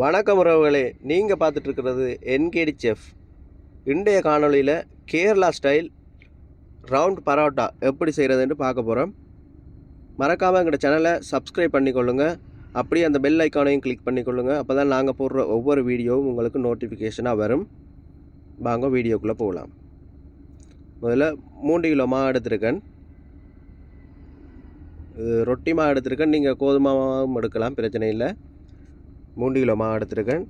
வணக்கம் உறவுகளே நீங்கள் பார்த்துட்ருக்கிறது என்கேடி செஃப் இன்றைய காணொளியில் கேரளா ஸ்டைல் ரவுண்ட் பரோட்டா எப்படி செய்கிறதுன்னு பார்க்க போகிறோம் மறக்காமல் எங்களோட சேனலை சப்ஸ்கிரைப் பண்ணிக்கொள்ளுங்கள் அப்படியே அந்த பெல் ஐக்கானையும் கிளிக் பண்ணிக்கொள்ளுங்க. அப்போ தான் நாங்கள் போடுற ஒவ்வொரு வீடியோவும் உங்களுக்கு நோட்டிஃபிகேஷனாக வரும். வாங்க வீடியோக்குள்ளே போகலாம். முதல்ல மூன்று கிலோ மா எடுத்திருக்கேன். இது ரொட்டி மா எடுத்திருக்கேன். நீங்கள் கோதுமாவும் எடுக்கலாம் பிரச்சனை இல்லை. மூன்று கிலோ மாவு எடுத்திருக்கேன்.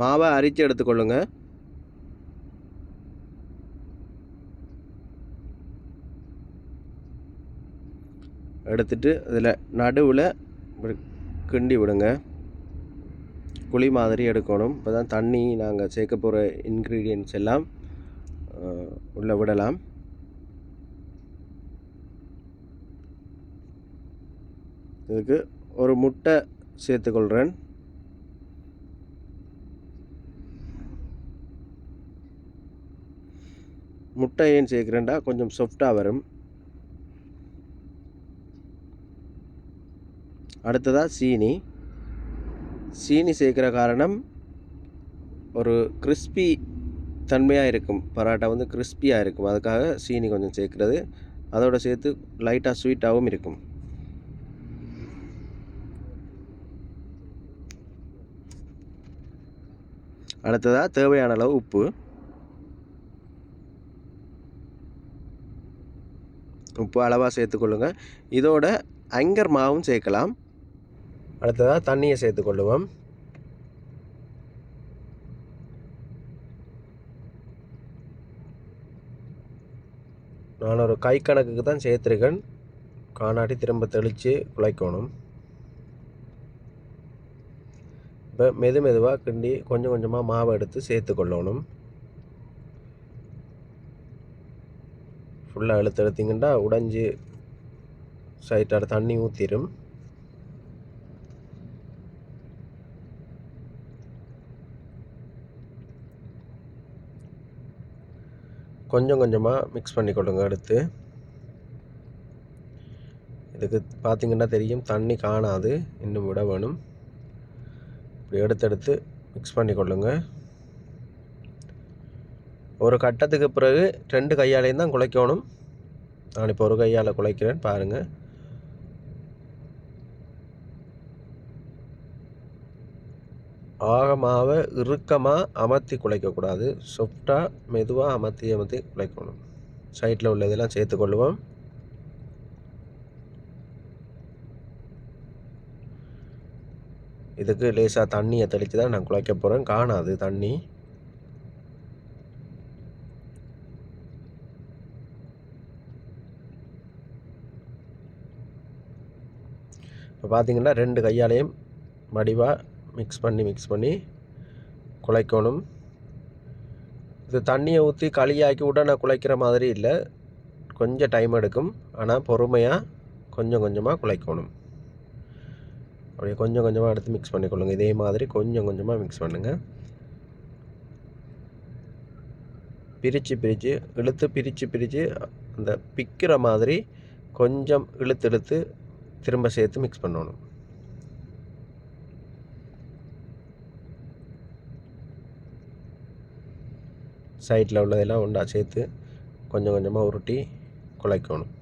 மாவை அரித்து எடுத்துக்கொள்ளுங்க. எடுத்துட்டு அதில் நடுவில் கிண்டி விடுங்க. குழி மாதிரி எடுக்கணும். இப்போ தான் தண்ணி நாங்கள் சேர்க்க போகிற இன்க்ரீடியன்ட்ஸ் எல்லாம் உள்ளே விடலாம். இதுக்கு ஒரு முட்டை சேர்த்துக்கொள்கிறேன். முட்டை ஏன் சேர்க்குறேன்டா? கொஞ்சம் சாஃப்டாக வரும். அடுத்ததாக சீனி. சீனி சேர்க்குற காரணம் ஒரு கிறிஸ்பி தன்மையாக இருக்கும். பரோட்டா வந்து கிறிஸ்பியாக இருக்கும். அதுக்காக சீனி கொஞ்சம் சேர்க்குறது. அதோட சேர்த்து லைட்டாக ஸ்வீட்டாகவும் இருக்கும். அடுத்ததாக தேவையான அளவு உப்பு. உப்பு அளவாக சேர்த்துக்கொள்ளுங்க இதோட ஐங்கர் மாவும் சேர்க்கலாம். அடுத்ததாக தண்ணியை சேர்த்துக்கொள்ளுவோம் நான் ஒரு கை கணக்குக்கு தான் சேர்த்துருக்கேன். காணாட்டி திரும்ப தெளித்து குழைக்கணும் இப்போ மெது மெதுவாக கிண்டி கொஞ்சம் கொஞ்சமாக மாவை எடுத்து சேர்த்து கொள்ளணும். ஃபுல்லாக அழுத்து எடுத்திங்கன்னா உடஞ்சி சைட்டாட தண்ணி ஊற்றிடும் கொஞ்சம் கொஞ்சமாக மிக்ஸ் பண்ணி கொடுங்க எடுத்து. இதுக்கு பார்த்திங்கன்னா தெரியும் தண்ணி காணாது இன்னும் விட வேணும். இப்படி எடுத்தெடுத்து மிக்ஸ் பண்ணி கொள்ளுங்கள் ஒரு கட்டத்துக்கு பிறகு ரெண்டு கையாலையும் தான் குழைக்கணும் நான் இப்போ ஒரு கையால் குழைக்கிறேன் பாருங்கள் ஆகமாவை இறுக்கமாக அமர்த்தி குழைக்கக்கூடாது சொஃப்டாக மெதுவாக அமர்த்தி அமர்த்தி குழைக்கணும் சைட்டில் உள்ள இதெல்லாம் சேர்த்துக்கொள்ளுவோம் இதுக்கு லேசாக தண்ணியை தெளித்து தான் நான் குழைக்க போகிறேன் காணாது தண்ணி. இப்போ பார்த்தீங்கன்னா ரெண்டு கையாலையும் வடிவாக மிக்ஸ் பண்ணி மிக்ஸ் பண்ணி குழைக்கணும் இது தண்ணியை ஊற்றி களியாக்கி உடனே குழைக்கிற மாதிரி இல்லை. கொஞ்சம் டைம் எடுக்கும். ஆனால் பொறுமையாக கொஞ்சம் கொஞ்சமாக குழைக்கணும் அப்படியே கொஞ்சம் கொஞ்சமாக எடுத்து மிக்ஸ் பண்ணிக்கொள்ளுங்க. இதே மாதிரி கொஞ்சம் கொஞ்சமாக மிக்ஸ் பண்ணுங்கள் பிரித்து பிரித்து இழுத்து பிரித்து பிரித்து அந்த பிக்கிற மாதிரி கொஞ்சம் இழுத்து இழுத்து திரும்ப சேர்த்து மிக்ஸ் பண்ணணும். சைட்டில் உள்ளதெல்லாம் ஒன்றா சேர்த்து கொஞ்சம் கொஞ்சமாக உருட்டி குழைக்கணும்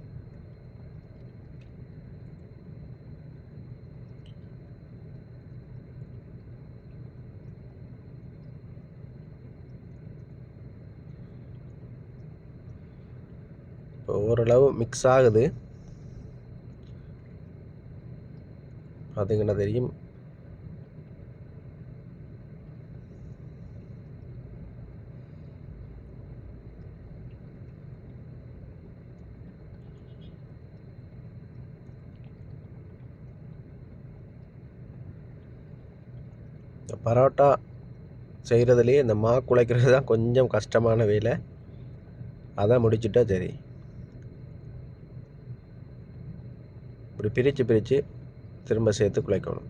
இப்போ ஓரளவு மிக்ஸ் ஆகுது. பார்த்தீங்கன்னா தெரியும். இந்த பரோட்டா செய்கிறதுலேயே இந்த மா குழைக்கிறது தான் கொஞ்சம் கஷ்டமான வேலை. அதை முடிச்சுட்டா சரி. இப்படி பிரித்து பிரித்து திரும்ப சேர்த்து குழைக்கணும்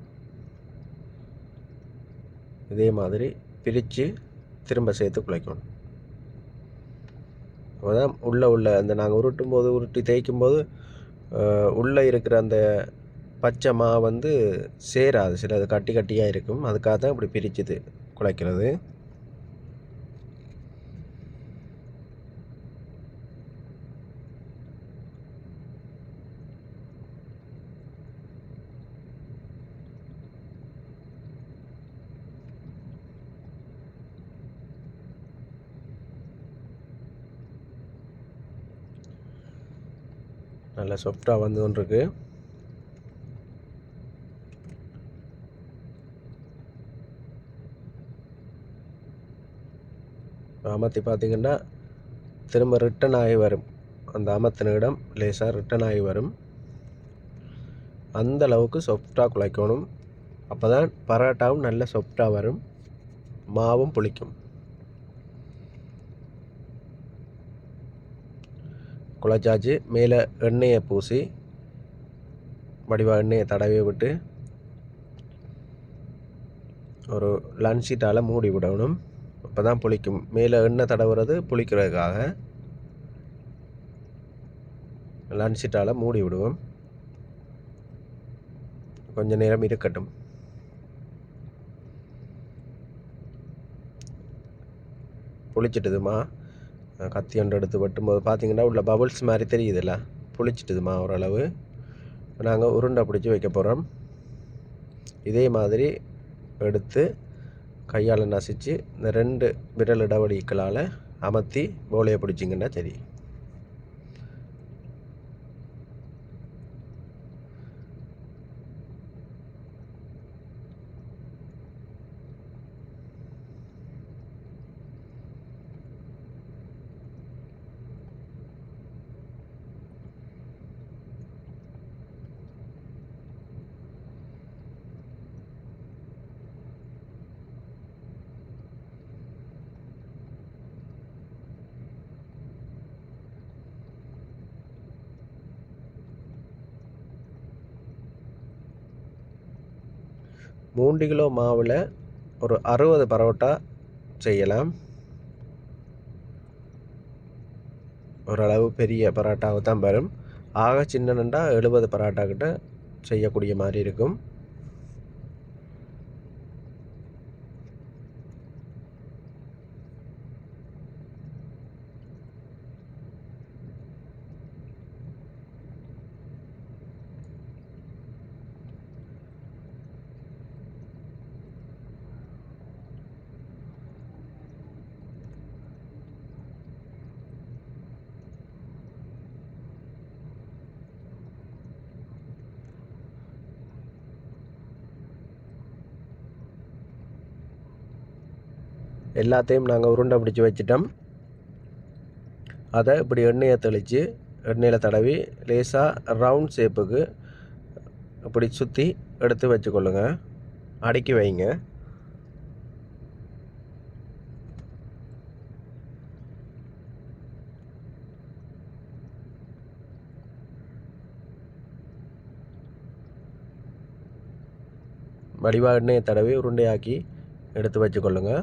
இதே மாதிரி பிரித்து திரும்ப சேர்த்து குழைக்கணும் அப்போ தான் உள்ளே உள்ள அந்த நாங்கள் உருட்டும் போது உருட்டி தேய்க்கும் போது உள்ளே இருக்கிற அந்த பச்சை மா வந்து சேராது. சிலது கட்டி கட்டியாக இருக்கும். அதுக்காக தான் இப்படி பிரிச்சுது குழைக்கிறது நல்லா சாஃப்டாக வந்து கொண்டிருக்கு. அமர்த்தி பார்த்தீங்கன்னா திரும்ப ரிட்டன் ஆகி வரும். அந்த அமர்த்தின இடம் லேசாக ரிட்டன் ஆகி வரும். அந்த அளவுக்கு சாஃப்டாக குழைக்கணும் அப்போ தான் பரோட்டாவும் நல்ல சாஃப்டாக வரும். மாவும் புளிக்கும். குழச்சாச்சு. மேலே எண்ணெயை பூசி வடிவா எண்ணெயை தடவி விட்டு ஒரு லன்ச் ஷீட்டால் மூடி விடணும். அப்போ தான் புளிக்கும். மேலே எண்ணெய் தடவுறது புளிக்கிறதுக்காக லன்ச் ஷீட்டால் மூடி விடுவோம். கொஞ்ச நேரம் இருக்கட்டும். புளிச்சிட்டுதுமா? கத்தி ஒன்று எடுத்து வெட்டும்போது பார்த்தீங்கன்னா உள்ள பபுள்ஸ் மாதிரி தெரியுதுல்ல? புளிச்சிட்டுதுமா ஓரளவு. நாங்கள் உருண்டை பிடிச்சி வைக்க போகிறோம் இதே மாதிரி எடுத்து கையால் நசிச்சு இந்த ரெண்டு விரல் இடைவெளிகளால் அமர்த்தி போலையை பிடிச்சிங்கன்னா சரி. மூன்று கிலோ மாவில் ஒரு அறுபது பரோட்டா செய்யலாம். ஓரளவு பெரிய பரோட்டாவை தான் வரும். ஆக சின்னனண்டா எழுபது பரோட்டா கிட்ட செய்யக்கூடிய மாதிரி இருக்கும். எல்லாத்தையும் நாங்கள் உருண்டை பிடிச்சி வச்சிட்டோம். அதை இப்படி எண்ணெயை தெளித்து எண்ணெயில் தடவி லேசாக ரவுண்ட் ஷேப்புக்கு இப்படி சுற்றி எடுத்து வச்சுக்கொள்ளுங்க. அடுக்கி வைங்க. வடிவாக எண்ணெயை தடவி உருண்டையாக்கி எடுத்து வச்சுக்கொள்ளுங்கள்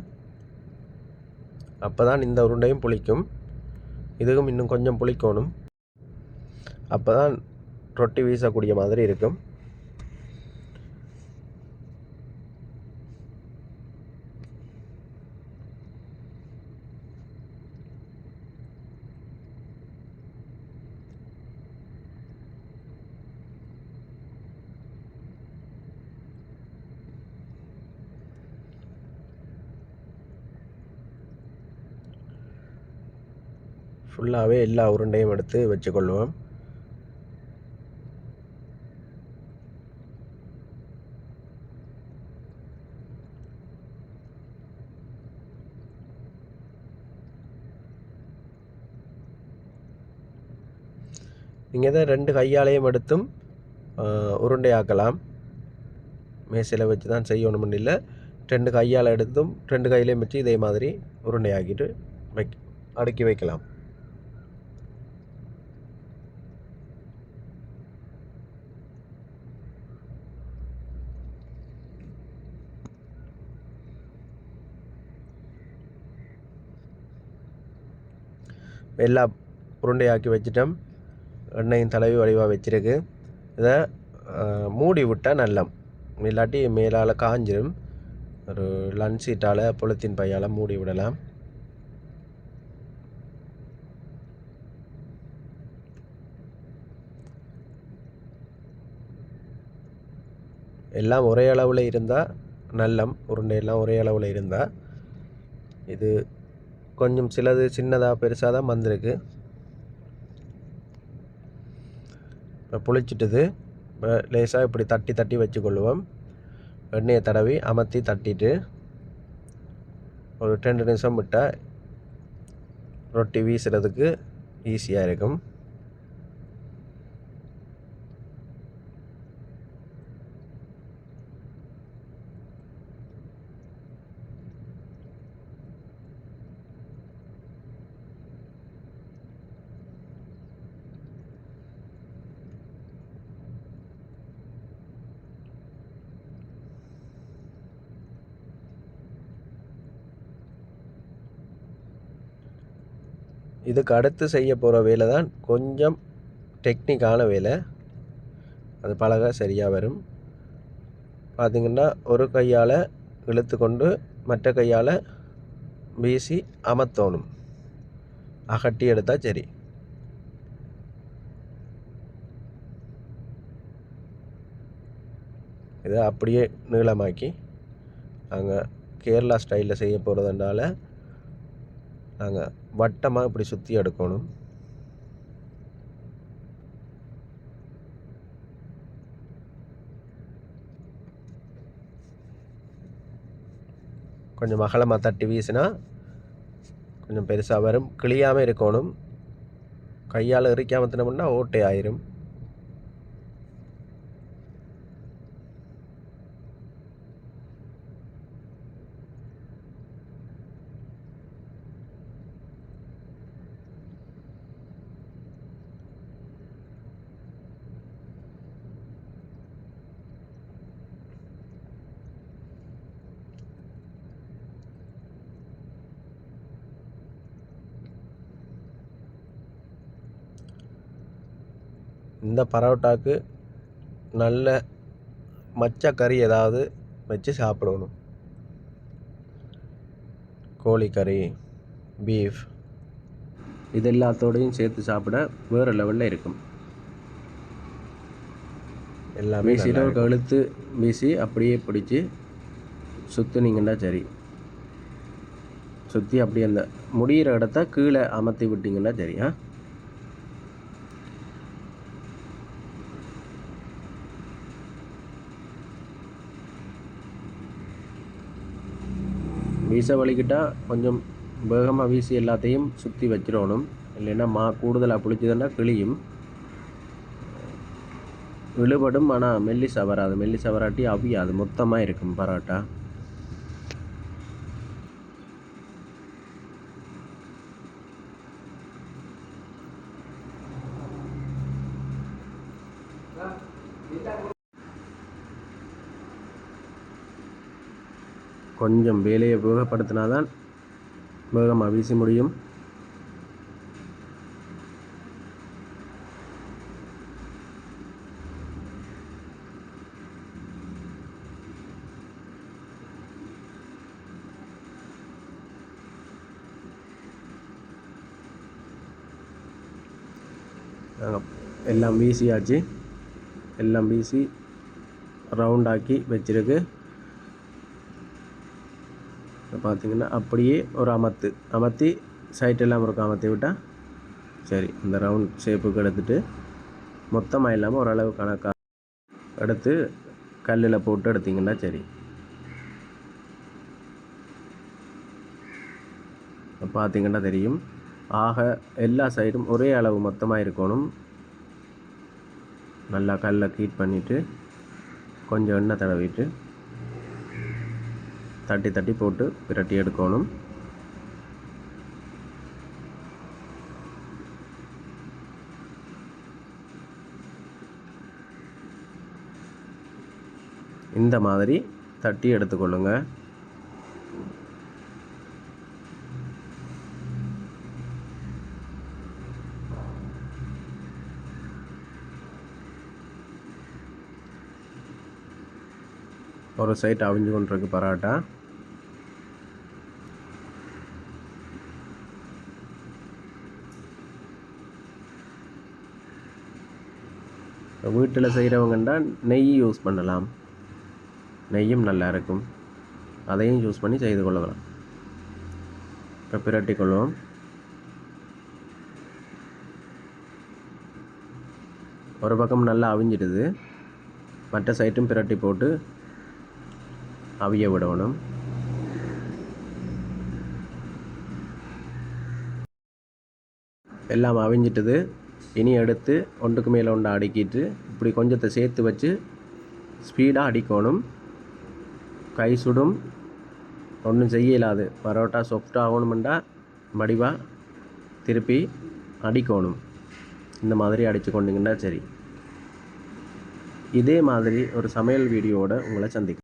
அப்போ தான் இந்த உருண்டையும் புளிக்கும். இதுவும் இன்னும் கொஞ்சம் புளிக்கணும். அப்போ தான் ரொட்டி வீசக்கூடிய மாதிரி இருக்கும். ஃபுல்லாகவே எல்லா உருண்டையும் எடுத்து வச்சுக்கொள்வோம். நீங்கள் தான் ரெண்டு கையாலையும் எடுத்தும் உருண்டையாக்கலாம். மேசையில் வச்சு தான் செய்யணும்னு இல்லை. ரெண்டு கையால் எடுத்தும் ரெண்டு கையிலையும் வச்சு இதே மாதிரி உருண்டையாக்கிட்டு வைக் அடுக்கி வைக்கலாம். எல்லா உருண்டையாக்கி வச்சிட்டோம். எண்ணெயும் தலைவி வடிவாக வச்சிருக்கு. இதை மூடி விட்டால் நல்லம். இல்லாட்டி மேலால் காஞ்சிடும் ஒரு லன்சீட்டால் சீட்டால் பொலித்தீன் பையால் மூடி விடலாம். எல்லாம் ஒரே அளவில் இருந்தால் நல்லம். உருண்டையெல்லாம் ஒரே அளவில் இருந்தால் இது கொஞ்சம் சிலது சின்னதாக பெருசாக தான் வந்திருக்கு. இப்போ புளிச்சிட்டுது. இப்போ லேசாக இப்படி தட்டி தட்டி வச்சுக்கொள்ளுவோம். எண்ணெயை தடவி அமர்த்தி தட்டிட்டு ஒரு ரெண்டு நிமிஷம் விட்டால் ரொட்டி வீசுறதுக்கு ஈஸியாக இருக்கும். இதுக்கு அடுத்து செய்ய போகிற வேலை தான் கொஞ்சம் டெக்னிக்கான வேலை. அது பழக சரியாக வரும். பார்த்திங்கன்னா ஒரு கையால் இழுத்து கொண்டு மற்ற கையால் வீசி அமர்த்தணும். அகட்டி எடுத்தால் சரி. இதை அப்படியே நீளமாக்கி நாங்கள் கேரளா ஸ்டைலில் செய்ய போகிறதுனால நாங்கள் வட்டமாக இப்படி சுற்றி எடுக்கணும். கொஞ்சம் அகலமாக தட்டி வீசினா கொஞ்சம் பெருசாக வரும். கிளியாமல் இருக்கணும். கையால் இறுக்காம தினமுன்னா ஓட்டை ஆயிரும். இந்த பரோட்டாக்கு நல்ல மச்ச கறி ஏதாவது வச்சு சாப்பிடணும். கோழிக்கறி பீஃப் இது எல்லாத்தோடையும் சேர்த்து சாப்பிட வேறு லெவலில் இருக்கும். எல்லாமே சிறகு கழுத்து வீசி அப்படியே பிடிச்சி சுற்றுனீங்கன்னா சரி. சுற்றி அப்படியே அந்த முடிகிற இடத்த கீழே அமர்த்தி விட்டிங்கன்னா சரியா வீச வலிக்கிட்டால் கொஞ்சம் வேகமாக வீசி எல்லாத்தையும் சுற்றி வச்சிடணும். இல்லைன்னா மா கூடுதலாக புளிச்சதுன்னா கிளியும் விழுபடும் ஆனால் மெல்லிசா வராது. மெல்லிசா வராட்டி அவியாது. மொத்தமாக இருக்கும் பரோட்டா. கொஞ்சம் வேலையை வேகப்படுத்தினா தான் வேகமாக வீசி முடியும் எல்லாம் வீசியாச்சு. எல்லாம் வீசி ரவுண்டாக்கி வச்சிருக்கு. இப்போ பார்த்தீங்கன்னா அப்படியே ஒரு அமர்த்து அமர்த்தி சைட்டெல்லாம் ஒரு அமர்த்தி விட்டால் சரி இந்த ரவுண்ட் ஷேப்புக்கு எடுத்துட்டு மொத்தமாக இல்லாமல் ஓரளவு கணக்காக எடுத்து கல்லில் போட்டு எடுத்திங்கன்னா சரி. பார்த்தீங்கன்னா தெரியும். ஆக எல்லா சைடும் ஒரே அளவு மொத்தமாக இருக்கணும். நல்லா கல்லை கீட் பண்ணிவிட்டு கொஞ்சம் எண்ணெய் தடவிட்டு தட்டி தட்டி போட்டு விரட்டி எடுக்கணும். இந்த மாதிரி தட்டி எடுத்துக்கொள்ளுங்க. ஒரு சைட் அவிஞ்சு கொண்டிருக்கு பரோட்டா. வீட்டில் செய்கிறவங்கன்னா நெய் யூஸ் பண்ணலாம். நெய்யும் நல்லா இருக்கும். அதையும் யூஸ் பண்ணி செய்து கொள்ளலாம். இப்போ பிரட்டி கொள்வோம். ஒரு பக்கம் நல்லா அவிஞ்சிடுது. மற்ற சைட்டும் பிரட்டி போட்டு அவிய விடணும். எல்லாம் அவிஞ்சிட்டது. இனி எடுத்து ஒன்றுக்கு மேலே ஒன்று அடுக்கிட்டு இப்படி கொஞ்சத்தை சேர்த்து வச்சு ஸ்பீடாக அடிக்கணும். கை சுடும். ஒன்றும் செய்ய இல்லாது பரோட்டா சாஃப்ட் ஆகணுமெண்டா மடிவாக திருப்பி அடிக்கணும். இந்த மாதிரி அடித்து கொண்டீங்கன்னா சரி. இதே மாதிரி ஒரு சமையல் வீடியோவோட உங்களை சந்திக்கும்